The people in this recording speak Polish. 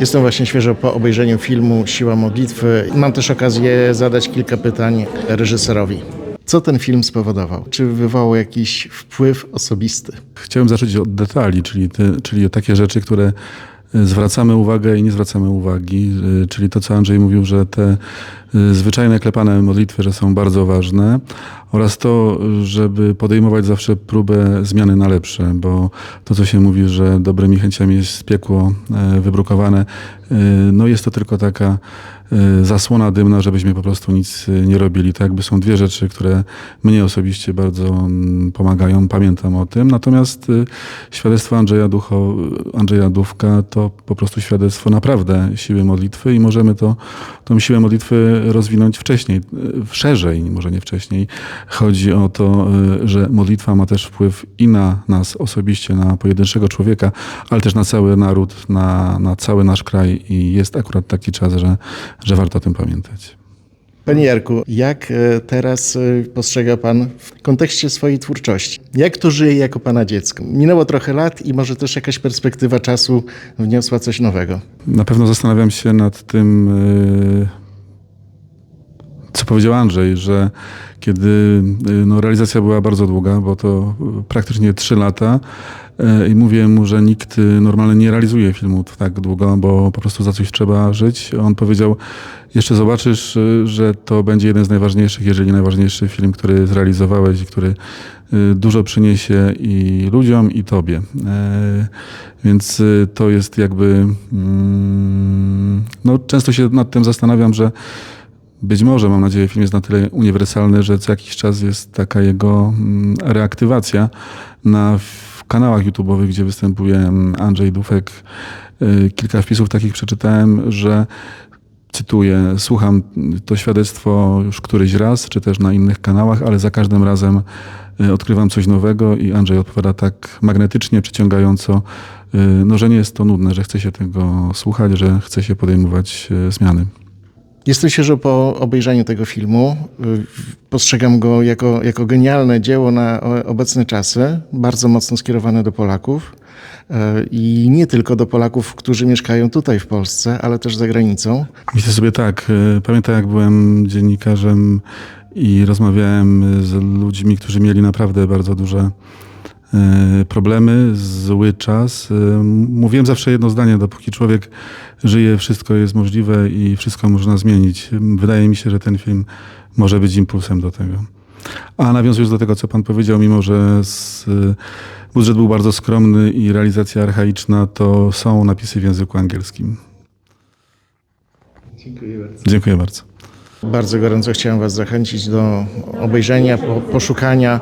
Jestem właśnie świeżo po obejrzeniu filmu Siła Modlitwy. Mam też okazję zadać kilka pytań reżyserowi. Co ten film spowodował? Czy wywołał jakiś wpływ osobisty? Chciałem zacząć od detali, czyli, te, czyli takie rzeczy, które y, zwracamy uwagę i nie zwracamy uwagi, y, czyli to, co Andrzej mówił, że te y, zwyczajne klepane modlitwy, że są bardzo ważne oraz to, żeby podejmować zawsze próbę zmiany na lepsze, bo to, co się mówi, że dobrymi chęciami jest piekło e, wybrukowane, e, no jest to tylko taka e, zasłona dymna, żebyśmy po prostu nic nie robili. To jakby są dwie rzeczy, które mnie osobiście bardzo mm, pomagają, pamiętam o tym. Natomiast świadectwo Andrzeja, Ducho, Andrzeja Dówka to po prostu świadectwo naprawdę siły modlitwy i możemy to, tą siłę modlitwy rozwinąć wcześniej, szerzej, może nie wcześniej. Chodzi o to, e, że modlitwa ma też wpływ i na nas osobiście, na pojedynczego człowieka, ale też na cały naród, na, na cały nasz kraj i jest akurat taki czas, że, że warto o tym pamiętać. Panie Jarku, jak e, teraz e, postrzega Pan w kontekście swojej twórczości? Jak to żyje jako Pana dziecko? Minęło trochę lat i może też jakaś perspektywa czasu wniosła coś nowego. Na pewno zastanawiam się nad tym, y, co powiedział Andrzej, że kiedy y, no, realizacja była bardzo długa, bo to y, praktycznie trzy lata, y, i mówiłem mu, że nikt normalnie nie realizuje filmu tak długo, bo po prostu za coś trzeba żyć. On powiedział, jeszcze zobaczysz, że to będzie jeden z najważniejszych, jeżeli nie najważniejszy film, który zrealizowałeś i który dużo przyniesie i ludziom, i tobie. Więc to jest jakby. mm, No, często się nad tym zastanawiam, że być może, mam nadzieję, film jest na tyle uniwersalny, że co jakiś czas jest taka jego mm, reaktywacja na kanałach YouTube'owych, gdzie występuje mm, Andrzej Dufek. Y, Kilka wpisów takich przeczytałem, że cytuję, słucham to świadectwo już któryś raz, czy też na innych kanałach, ale za każdym razem y, odkrywam coś nowego i Andrzej odpowiada tak magnetycznie, przyciągająco, y, no, że nie jest to nudne, że chce się tego słuchać, że chce się podejmować zmiany. Jestem świeżo po obejrzeniu tego filmu. Y, Postrzegam go jako, jako genialne dzieło na obecne czasy, bardzo mocno skierowane do Polaków. Y, I nie tylko do Polaków, którzy mieszkają tutaj w Polsce, ale też za granicą. Myślę sobie tak, y, pamiętam jak byłem dziennikarzem i rozmawiałem z ludźmi, którzy mieli naprawdę bardzo duże problemy, zły czas. Y, Mówiłem zawsze jedno zdanie, dopóki człowiek żyje, wszystko jest możliwe i wszystko można zmienić. Wydaje mi się, że ten film może być impulsem do tego. A nawiązując do tego, co pan powiedział, mimo że z, y, budżet był bardzo skromny i realizacja archaiczna, to są napisy w języku angielskim. Dziękuję bardzo. Dziękuję bardzo. Bardzo gorąco chciałem Was zachęcić do obejrzenia, po, poszukania